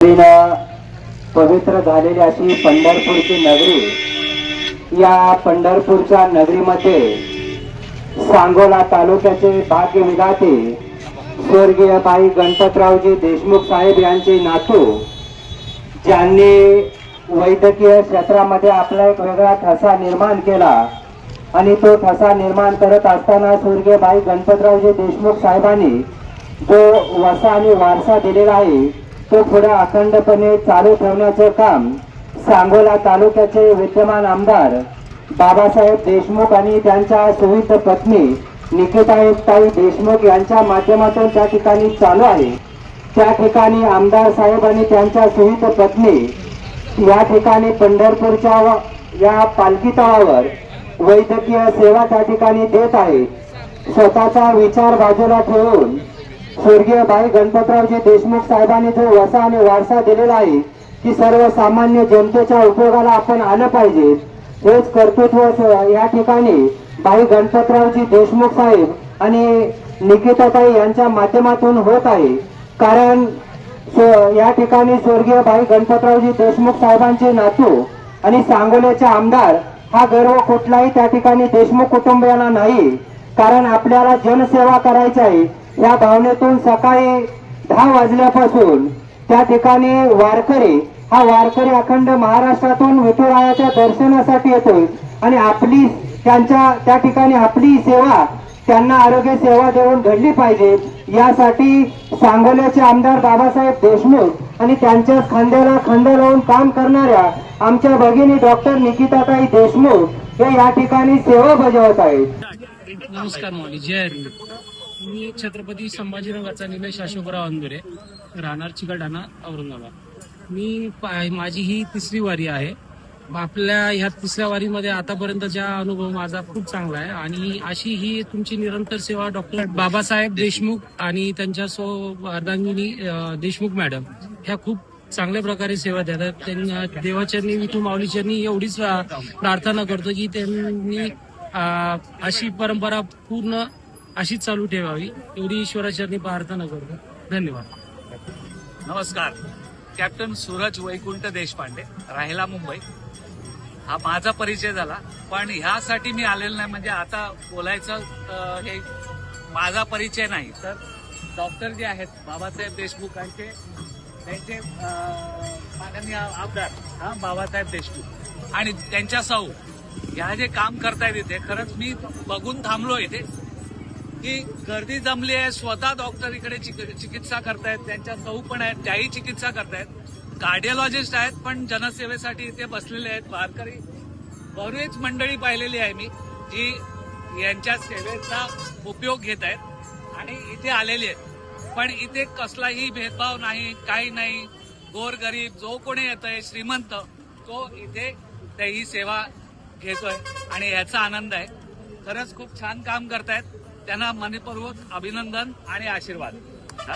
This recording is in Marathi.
पवित्र झालेली अशी पंढरपूरची नगरी या पंढरपूरच्या नगरीमध्ये सांगोला तालुक्याचे भाग्य विधाते स्वर्गीय भाई गणपतरावजी देशमुख साहेब यांचे नातू ज्यांनी वैद्यकीय क्षेत्रामध्ये आपला एक वेगळा ठसा निर्माण केला आणि तो ठसा निर्माण करत असताना स्वर्गीय भाई गणपतरावजी देशमुख साहेबांनी जो वसा आणि वारसा दिलेला आहे तो पुढे अखंडपणे चालू ठेवण्याचं काम सांगोला तालुक्याचे विद्यमान आमदार बाबासाहेब देशमुख आणि त्यांच्या सुविध पत्नी निकिताताई देशमुख यांच्या माध्यमातून त्या ठिकाणी चालू आहे. त्या ठिकाणी आमदार साहेब आणि त्यांच्या सुविध पत्नी या ठिकाणी पंढरपूरच्या या पालखी तळावर वैद्यकीय सेवा त्या ठिकाणी देत आहेत. स्वतःचा विचार बाजूला ठेवून स्वर्गीय भाई गणपतरावजी देशमुख साहेबांनी जो वसा आणि वारसा दिलेला आहे की सर्वसामान्य जनतेच्या उपयोगाला आपण आलं पाहिजे. हेच कर्तृत्व या ठिकाणी भाई गणपतरावजी देशमुख साहेब आणि निकिताताई यांच्या माध्यमातून होत आहे. कारण या ठिकाणी स्वर्गीय भाई गणपतरावजी देशमुख साहेबांचे नातू आणि सांगोल्याचे आमदार हा गर्व कुठलाही त्या ठिकाणी देशमुख कुटुंबियांना नाही. कारण आपल्याला जनसेवा करायची आहे. या भावनेतून सकाळी दहा वाजल्यापासून त्या ठिकाणी वारकरी हा वारकरी अखंड महाराष्ट्रातून विठुरायाच्या दर्शनासाठी येतोय आणि आपली त्यांच्या त्या ठिकाणी आपली सेवा त्यांना आरोग्य सेवा देऊन घडली पाहिजे यासाठी सांगोल्याचे आमदार बाबासाहेब देशमुख आणि त्यांच्या खांद्याला खांदा लावून काम करणाऱ्या आमच्या भगिनी डॉक्टर निकिताताई देशमुख हे या ठिकाणी सेवा बजावत आहेत. नमस्कार जय मी छत्रपती संभाजीनगरचा निलेश अशोकराव अंदुरे राहणार चिकलठाणा औरंगाबाद. मी माझी ही तिसरी वारी आहे. आपल्या ह्या तिसऱ्या वारीमध्ये आतापर्यंतचा अनुभव माझा खूप चांगला आहे आणि अशी ही तुमची निरंतर सेवा डॉक्टर बाबासाहेब देशमुख आणि त्यांच्या सो अर्धांगिनी देशमुख मॅडम ह्या खूप चांगल्या प्रकारे सेवा देतात. त्यांना देवाच्यांनी विठू माऊलीच्यांनी एवढीच प्रार्थना करतो की त्यांनी अशी परंपरा पूर्ण अशीच चालू ठेवावी. एवढी ईश्वराचरणी प्रार्थना करतो. धन्यवाद. नमस्कार. कॅप्टन सूरज वैकुंठ देशपांडे राहिला मुंबई. हा माझा परिचय झाला. पण ह्यासाठी मी आलेलो नाही. म्हणजे आता बोलायचं हे माझा परिचय नाही. तर डॉक्टर जे आहेत बाबासाहेब देशमुखांचे त्यांचे माननीय आमदार हा बाबासाहेब देशमुख. आणि त्यांच्या सौ ह्या जे काम करतायत इथे खरंच मी बघून थांबलो इथे. की गर्दी जमली आहे स्वतः डॉक्टर इकडे चिकित्सा करतायत त्यांच्या सौ पण आहेत त्याही चिकित्सा करतायत. कार्डिओलॉजिस्ट आहेत पण जनसेवेसाठी इथे बसलेले आहेत. वारकरी बरीच मंडळी पाहिलेली आहे मी जी यांच्या सेवेचा उपयोग घेत आहेत आणि इथे आलेली आहेत. पण इथे कसलाही भेदभाव नाही काही नाही. गोरगरीब जो कोणी येतोय श्रीमंत तो इथे ही सेवा घेतोय. आणि याचा आनंद आहे. खरंच खूप छान काम करतायत त्यांना मनपूर्वक अभिनंदन आणि आशीर्वाद हा?